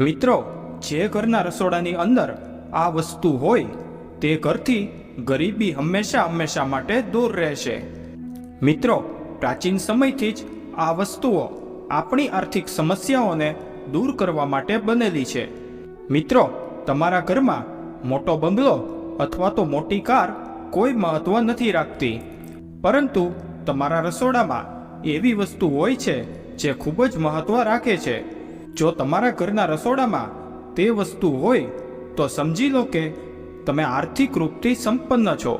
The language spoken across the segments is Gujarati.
મિત્રો, જે ઘરના રસોડાની અંદર આ વસ્તુ હોય, તે ઘરથી ગરીબી હંમેશા હંમેશા માટે દૂર રહેશે. મિત્રો, પ્રાચીન સમયથી જ આ વસ્તુઓ આપણી આર્થિક સમસ્યાઓને દૂર કરવા માટે બનેલી છે. મિત્રો, તમારા ઘરમાં મોટો બંગલો અથવા તો મોટી કાર કોઈ મહત્વ નથી રાખતી. પરંતુ તમારા રસોડામાં એવી વસ્તુ હોય છે, જે ખૂબ જ મહત્વ રાખે છે. જો તમારા ઘરના રસોડામાં તે વસ્તુ હોય, તો સમજી લો કે તમે આર્થિક રૂપથી સંપન્ન છો.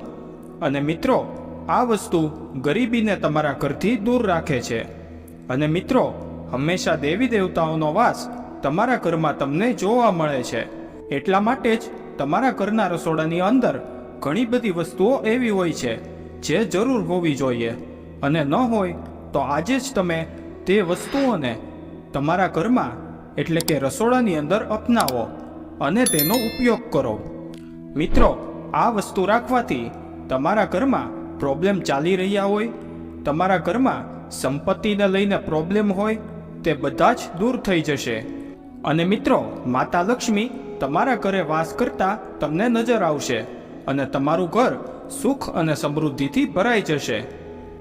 અને મિત્રો, આ વસ્તુ ગરીબીને તમારા ઘરથી દૂર રાખે છે. અને મિત્રો, હંમેશા દેવી દેવતાઓનો વાસ તમારા ઘરમાં તમને જોવા મળે છે. એટલા માટે જ તમારા ઘરના રસોડાની અંદર ઘણી બધી વસ્તુઓ એવી હોય છે, જે જરૂર હોવી જોઈએ. અને ન હોય, તો આજે જ તમે તે વસ્તુઓને તમારા ઘરમાં એટલે કે રસોડાની અંદર અપનાવો અને તેનો ઉપયોગ કરો. મિત્રો, આ વસ્તુ રાખવાથી તમારા ઘરમાં પ્રોબ્લેમ ચાલી રહ્યા હોય, તમારા ઘરમાં સંપત્તિને લઈને પ્રોબ્લેમ હોય, તે બધા જ દૂર થઈ જશે. અને મિત્રો, માતા લક્ષ્મી તમારા ઘરે વાસ કરતા તમને નજર આવશે અને તમારું ઘર સુખ અને સમૃદ્ધિથી ભરાઈ જશે.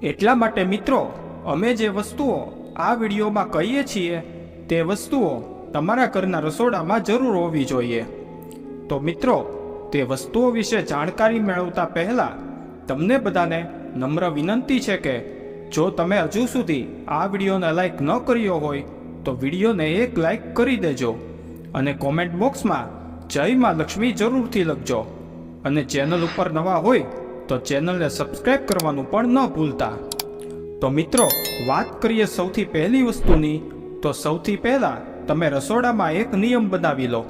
એટલા માટે મિત્રો, અમે જે વસ્તુઓ આ વિડીયોમાં કહીએ છીએ તે વસ્તુઓ તમારા ઘરના રસોડામાં જરૂર હોવી જોઈએ. તો મિત્રો, તે વસ્તુઓ વિશે જાણકારી મેળવતા પહેલા તમને બધાને નમ્ર વિનંતી છે કે જો તમે હજુ સુધી આ વિડીયોને લાઈક ન કર્યો હોય, તો વિડીયોને એક લાઈક કરી દેજો અને કોમેન્ટ બોક્સમાં જય માં લક્ષ્મી જરૂરથી લખજો. અને ચેનલ ઉપર નવા હોય, તો ચેનલને સબસ્ક્રાઈબ કરવાનું પણ ન ભૂલતા. તો મિત્રો, વાત કરીએ સૌથી પહેલી વસ્તુની તો સૌથી પહેલાં તમે રસોડામાં એક નિયમ બનાવી લો.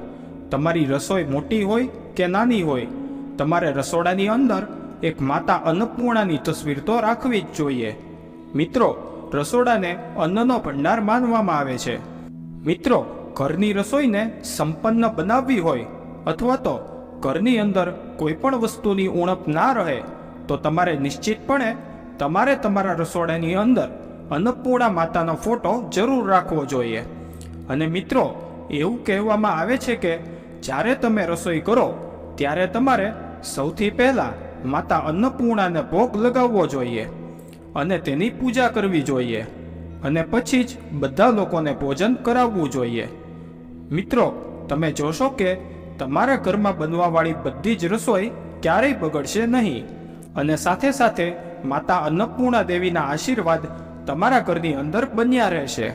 તમારી રસોઈ મોટી હોય કે નાની હોય, તમારે રસોડાની અંદર એક માતા અન્નપૂર્ણાની તસવીર તો રાખવી જ જોઈએ. મિત્રો, રસોડાને અન્નનો ભંડાર માનવામાં આવે છે. મિત્રો, ઘરની રસોઈને સંપન્ન બનાવવી હોય અથવા તો ઘરની અંદર કોઈ પણ વસ્તુની ઉણપ ના રહે, તો તમારે નિશ્ચિતપણે તમારે તમારા રસોડાની અંદર અન્નપૂર્ણા માતાનો ફોટો જરૂર રાખવો જોઈએ. અને મિત્રો, એવું કહેવામાં આવે છે કે જ્યારે તમે રસોઈ કરો, ત્યારે તમારે સૌથી પહેલાં માતા અન્નપૂર્ણાને ભોગ લગાવવો જોઈએ અને તેની પૂજા કરવી જોઈએ અને પછી જ બધા લોકોને ભોજન કરાવવું જોઈએ. મિત્રો, તમે જોશો કે તમારા ઘરમાં બનવાવાળી બધી જ રસોઈ ક્યારેય બગડશે નહીં. અને સાથે સાથે માતા અન્નપૂર્ણા દેવીના આશીર્વાદ તમારા ઘરની અંદર બન્યા રહેશે.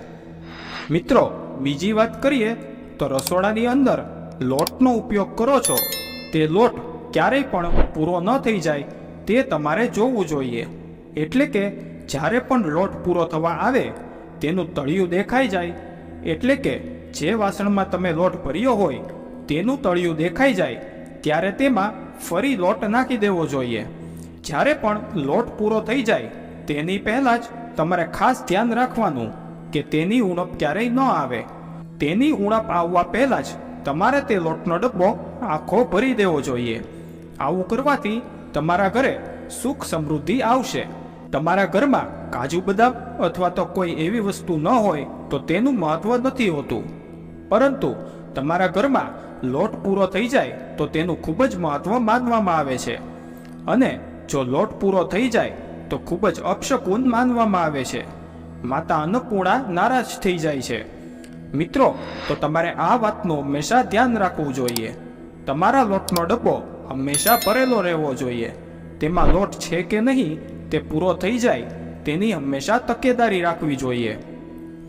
મિત્રો, બીજી વાત કરીએ તો રસોડાની અંદર લોટનો ઉપયોગ કરો છો. તે લોટ ક્યારેય પણ પૂરો ન થઈ જાય, તે તમારે જોવું જોઈએ. એટલે કે, જ્યારે પણ લોટ પૂરો થવા આવે, તેનું તળિયું દેખાઈ જાય. એટલે કે, જે વાસણમાં તમે લોટ ભર્યો હોય, તેનું તળિયું દેખાઈ જાય, ત્યારે તેમાં ફરી લોટ નાખી દેવો જોઈએ. જ્યારે પણ લોટ પૂરો થઈ જાય, તેની પહેલાં જ તમારે ખાસ ધ્યાન રાખવાનું કે તેની ઉણપ ક્યારેય ન આવે. તેની ઉણપ આવવા પહેલાં જ તમારે તે લોટનો ડબ્બો આખો ભરી દેવો જોઈએ. આવું કરવાથી તમારા ઘરે સુખ સમૃદ્ધિ આવશે. તમારા ઘરમાં કાજુ બદામ અથવા તો કોઈ એવી વસ્તુ ન હોય તો તેનું મહત્વ નથી હોતું. પરંતુ તમારા ઘરમાં લોટ પૂરો થઈ જાય તો તેનું ખૂબ જ મહત્વ માનવામાં આવે છે. અને જો લોટ પૂરો થઈ જાય તો ખૂબ જ અપશકુન માનવામાં આવે છે. માતા અન્નપૂર્ણા નારાજ થઈ જાય છે. મિત્રો, તો તમારે આ વાતનું હંમેશા ધ્યાન રાખવું જોઈએ. તમારા લોટનો ડબ્બો હંમેશા ભરેલો રહેવો જોઈએ. તેમાં લોટ છે કે નહીં, તે પૂરો થઈ જાય, તેની હંમેશા તકેદારી રાખવી જોઈએ.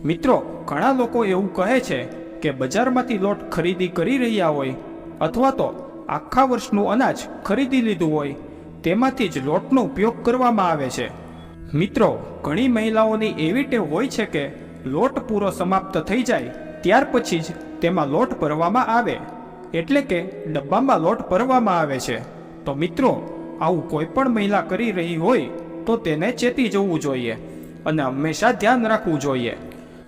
મિત્રો, ઘણા લોકો એવું કહે છે કે બજારમાંથી લોટ ખરીદી કરી રહ્યા હોય, અથવા તો આખા વર્ષનું અનાજ ખરીદી લીધું હોય તેમાંથી જ લોટનો ઉપયોગ કરવામાં આવે છે. મિત્રો, ઘણી મહિલાઓની એવી ટેવ હોય છે કે લોટ પૂરો સમાપ્ત થઈ જાય, ત્યાર પછી જ તેમાં લોટ ભરવામાં આવે. એટલે કે ડબ્બામાં લોટ ભરવામાં આવે છે. તો મિત્રો, આવું કોઈ પણ મહિલા કરી રહી હોય, તો તેને ચેતી જવું જોઈએ અને હંમેશા ધ્યાન રાખવું જોઈએ.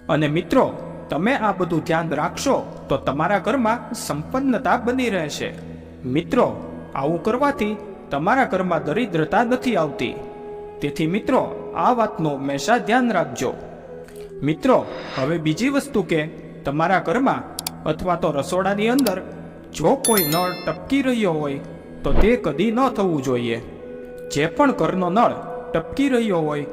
અને મિત્રો, તમે આ બધું ધ્યાન રાખશો, તો તમારા ઘરમાં સંપન્નતા બની રહેશે. મિત્રો, આવું કરવાથી તમારા ઘરમાં દરિદ્રતા નથી આવતી. તેથી મિત્રો, આ વાતનું હંમેશા ધ્યાન રાખજો. મિત્રો, હવે બીજી વસ્તુ કે તમારા ઘરમાં અથવા તો રસોડાની અંદર જો કોઈ નળ ટપકી રહ્યો હોય, તો તે કદી ન થવું જોઈએ. જે પણ ઘરનો નળ ટપકી રહ્યો હોય,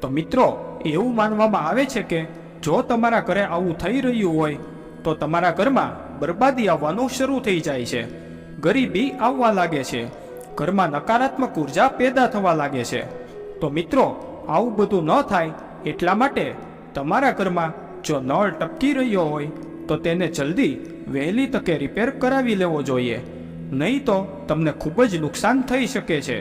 તો મિત્રો, એવું માનવામાં આવે છે કે જો તમારા ઘરે આવું થઈ રહ્યું હોય, તો તમારા ઘરમાં બરબાદી આવવાનું શરૂ થઈ જાય છે. ગરીબી આવવા લાગે છે. ઘરમાં નકારાત્મક ઊર્જા પેદા થવા લાગે છે. તો મિત્રો, આવું બધું ન થાય એટલા માટે તમારા ઘરમાં જો નળ ટપકી રહ્યો હોય, તો તેને જલ્દી વહેલી તકે રિપેર કરાવી લેવો જોઈએ. નહીં તો તમને ખૂબ જ નુકસાન થઈ શકે છે.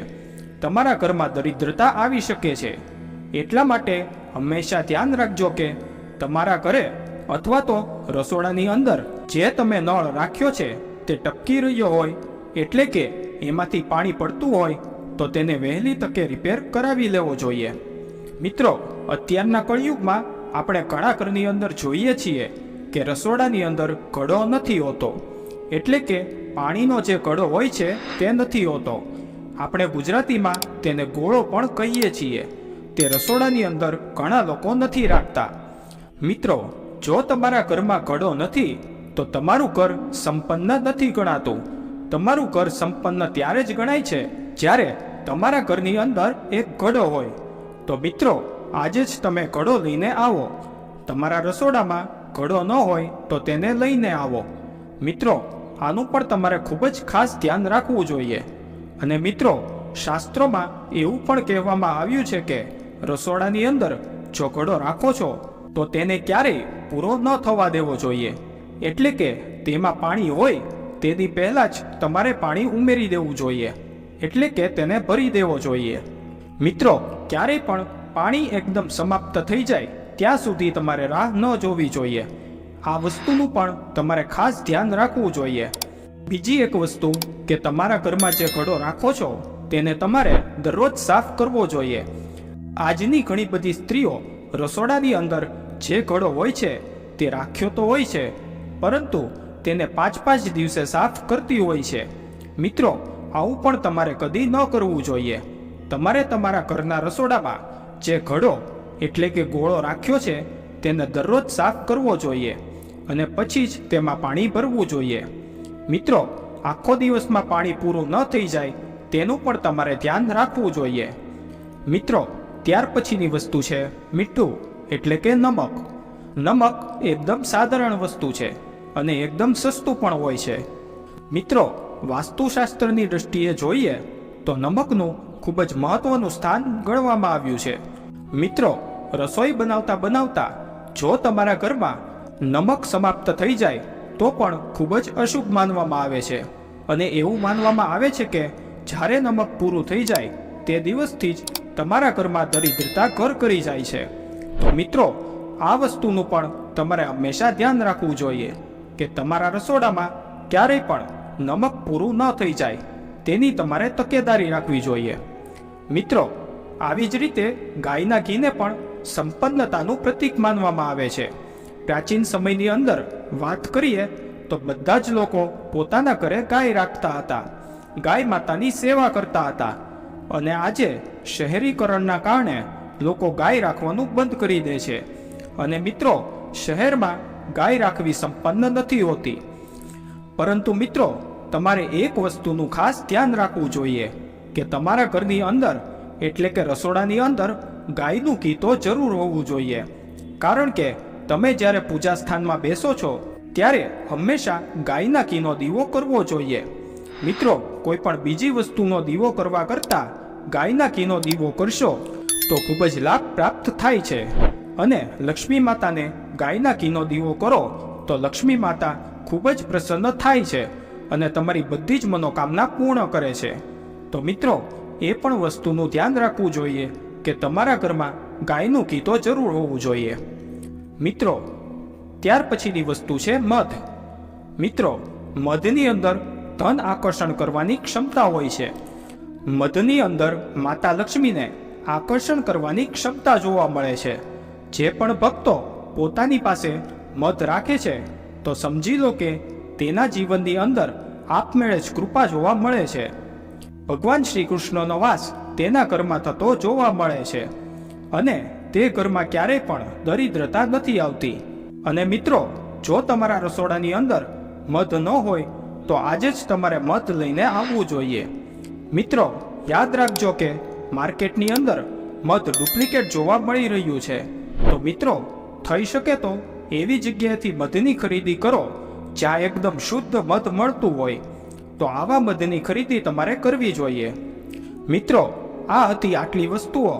તમારા ઘરમાં દરિદ્રતા આવી શકે છે. એટલા માટે હંમેશા ધ્યાન રાખજો કે તમારા ઘરે અથવા તો રસોડાની અંદર જે તમે નળ રાખ્યો છે તે ટપકી રહ્યો હોય એટલે કે એમાંથી પાણી પડતું હોય, તો તેને વહેલી તકે રિપેર કરાવી લેવો જોઈએ. મિત્રો, અત્યારના કળિયુગમાં આપણે ઘણા ઘરની અંદર જોઈએ છીએ કે રસોડાની અંદર ઘડો નથી હોતો. એટલે કે પાણીનો જે ઘડો હોય છે, તે નથી હોતો. આપણે ગુજરાતીમાં તેને ગોળો પણ કહીએ છીએ. તે રસોડાની અંદર ઘણા લોકો નથી રાખતા. મિત્રો, જો તમારા ઘરમાં ઘડો નથી, તો તમારું ઘર સંપન્ન નથી ગણાતું. તમારું ઘર સંપન્ન ત્યારે જ ગણાય છે, જ્યારે તમારા ઘરની અંદર એક ઘડો હોય. તો મિત્રો, આજે જ તમે ઘડો લઈને આવો. તમારા રસોડામાં ઘડો ન હોય તો તેને લઈને આવો. મિત્રો, આનું પણ તમારે ખૂબ જ ખાસ ધ્યાન રાખવું જોઈએ. અને મિત્રો, શાસ્ત્રોમાં એવું પણ કહેવામાં આવ્યું છે કે, રસોડાની અંદર જો ઘડો રાખો છો, તો તેને ક્યારેય પૂરો ન થવા દેવો જોઈએ. એટલે કે તેમાં પાણી હોય તેની પહેલાં જ તમારે પાણી ઉમેરી દેવું જોઈએ, એટલે કે તેને ભરી દેવો જોઈએ. મિત્રો, ક્યારેય પણ પાણી એકદમ સમાપ્ત થઈ જાય, ત્યાં સુધી તમારે રાહ ન જોવી જોઈએ. આ વસ્તુનું પણ તમારે ખાસ ધ્યાન રાખવું જોઈએ. બીજી એક વસ્તુ કે તમારા ઘરમાં જે ઘડો રાખો છો, તેને તમારે દરરોજ સાફ કરવો જોઈએ. આજની ઘણી બધી સ્ત્રીઓ રસોડાની અંદર જે ઘડો હોય છે, તે રાખ્યો તો હોય છે, પરંતુ તેને પાંચ પાંચ દિવસે સાફ કરતી હોય છે. મિત્રો, આવું પણ તમારે કદી ન કરવું જોઈએ. તમારે તમારા ઘરના રસોડામાં જે ઘડો એટલે કે ગોળો રાખ્યો છે, તેને દરરોજ સાફ કરવો જોઈએ અને પછી જ તેમાં પાણી ભરવું જોઈએ. મિત્રો, આખો દિવસમાં પાણી પૂરું ન થઈ જાય, તેનું પણ તમારે ધ્યાન રાખવું જોઈએ. મિત્રો, ત્યાર પછીની વસ્તુ છે મીઠું એટલે કે નમક. નમક એકદમ સાધારણ વસ્તુ છે. અને એકદમ સસ્તું પણ હોય છે. મિત્રો, વાસ્તુશાસ્ત્રની દ્રષ્ટિએ જોઈએ તો નમકનું ખૂબ જ મહત્વનું સ્થાન ગણવામાં આવ્યું છે. મિત્રો, રસોઈ બનાવતા બનાવતા જો તમારા ઘરમાં નમક સમાપ્ત થઈ જાય, તો પણ ખૂબ જ અશુભ માનવામાં આવે છે. અને એવું માનવામાં આવે છે કે જ્યારે નમક પૂરું થઈ જાય, તે દિવસથી જ તમારા ઘરમાં દરિદ્રતા ઘર કરી જાય છે. તો મિત્રો, આ વસ્તુનું પણ તમારે હંમેશા ધ્યાન રાખવું જોઈએ. કે તમારા રસોડામાં ક્યારેય પણ નમક પૂરું ન થઈ જાય, તેની તમારે તકેદારી રાખવી જોઈએ. મિત્રો, આવી જ રીતે ગાયના ઘીને પણ સંપન્નતાનું પ્રતીક માનવામાં આવે છે. પ્રાચીન સમયની અંદર વાત કરીએ તો બધા જ લોકો પોતાના ઘરે ગાય રાખતા હતા. ગાય માતાની સેવા કરતા હતા. અને આજે શહેરીકરણના કારણે લોકો ગાય રાખવાનું બંધ કરી દે છે. અને મિત્રો, શહેરમાં ગાય રાખવી સંપન્ન નથી હોતી. પરંતુ મિત્રો, તમારે એક વસ્તુનું ખાસ ધ્યાન રાખવું જોઈએ કે તમારા ઘરની અંદર, એટલે કે રસોડાની અંદર, ગાયનું ઘી તો જરૂર હોવું જોઈએ. કારણ કે, તમે જ્યારે પૂજા સ્થાનમાં બેસો છો, ત્યારે હંમેશા ગાયના ઘીનો દીવો કરવો જોઈએ. મિત્રો, કોઈ પણ બીજી વસ્તુનો દીવો કરવા કરતાં ગાયના ઘીનો દીવો કરશો, તો ખૂબ જ લાભ પ્રાપ્ત થાય છે. અને લક્ષ્મી માતાને ગાયના ઘીનો દીવો કરો, તો લક્ષ્મી માતા ખૂબ જ પ્રસન્ન થાય છે અને તમારી બધી જ મનોકામના પૂર્ણ કરે છે. તો મિત્રો, એ પણ વસ્તુનું ધ્યાન રાખવું જોઈએ કે તમારા ઘરમાં ગાયનું ઘી તો જરૂર હોવું જોઈએ. મિત્રો, ત્યાર પછીની વસ્તુ છે મધ. મિત્રો, મધની અંદર ધન આકર્ષણ કરવાની ક્ષમતા હોય છે. મધની અંદર માતા લક્ષ્મીને આકર્ષણ કરવાની ક્ષમતા જોવા મળે છે. જે પણ ભક્તો પોતાની પાસે મધ રાખે છે, તો સમજી લો કે તેના જીવનની અંદર આપમેળે જ કૃપા જોવા મળે છે. ભગવાન શ્રી કૃષ્ણનો વાસ તેના ઘરમાં થતો જોવા મળે છે અને તે ઘરમાં ક્યારેય પણ દરિદ્રતા નથી આવતી. અને મિત્રો, જો તમારા રસોડાની અંદર મધ ન હોય, તો આજે જ તમારે મધ લઈને આવવું જોઈએ. મિત્રો, યાદ રાખજો કે માર્કેટની અંદર મધ ડુપ્લિકેટ જોવા મળી રહ્યું છે. તો મિત્રો થઈ શકે તો એવી જગ્યાએથી મધની ખરીદી કરો જ્યાં એકદમ શુદ્ધ મધ મળતું હોય. તો આવા મધની ખરીદી તમારે કરવી જોઈએ. મિત્રો, આ હતી આટલી વસ્તુઓ.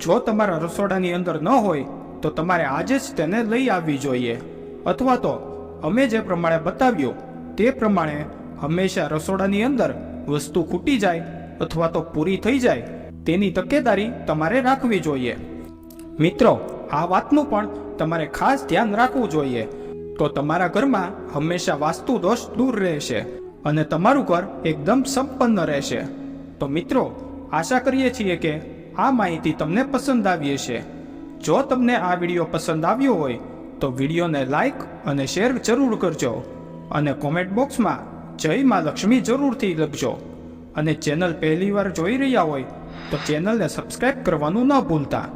જો તમારા રસોડાની અંદર ન હોય, તો તમારે આજે જ તેને લઈ આવવી જોઈએ. અથવા તો અમે જે પ્રમાણે બતાવ્યું, તે પ્રમાણે હંમેશા રસોડાની અંદર વસ્તુ ખૂટી જાય અથવા તો પૂરી થઈ જાય, તેની તકેદારી તમારે રાખવી જોઈએ. મિત્રો, આ વાતનું પણ તમારે ખાસ ધ્યાન રાખવું જોઈએ. તો તમારા ઘરમાં હંમેશા વાસ્તુ દોષ દૂર રહેશે અને તમારું ઘર એકદમ સંપન્ન રહેશે. તો મિત્રો, આશા કરીએ છીએ કે આ માહિતી તમને પસંદ આવી હશે. જો તમને આ વીડિયો પસંદ આવ્યો હોય, તો વિડીયોને લાઈક અને શેર જરૂર કરજો અને કોમેન્ટ બોક્સમાં જય મા લક્ષ્મી જરૂરથી લખજો. અને ચેનલ પહેલીવાર જોઈ રહ્યા હોય, તો ચેનલને સબસ્ક્રાઈબ કરવાનું ન ભૂલતા.